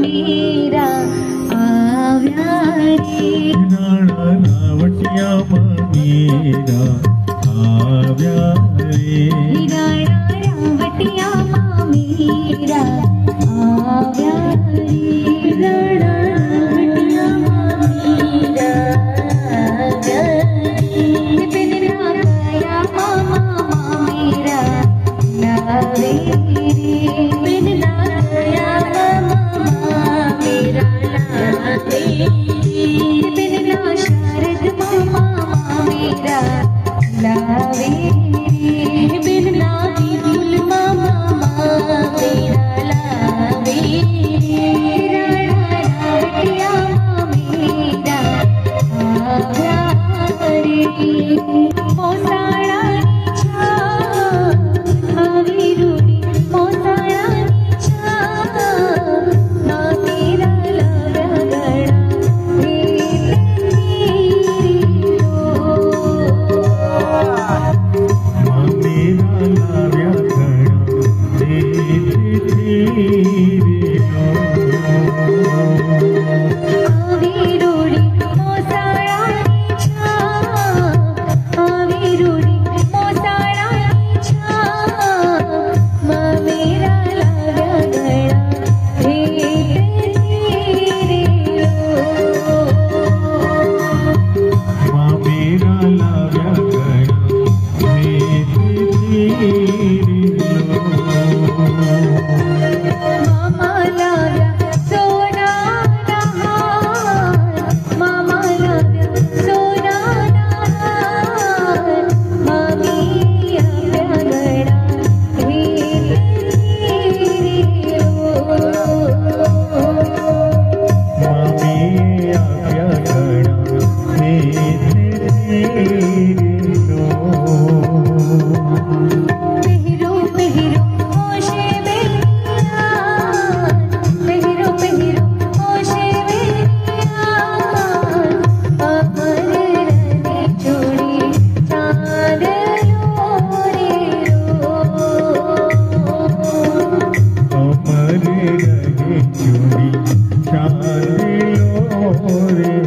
मेरा आव्या रे नावट्या मीरा रे போவே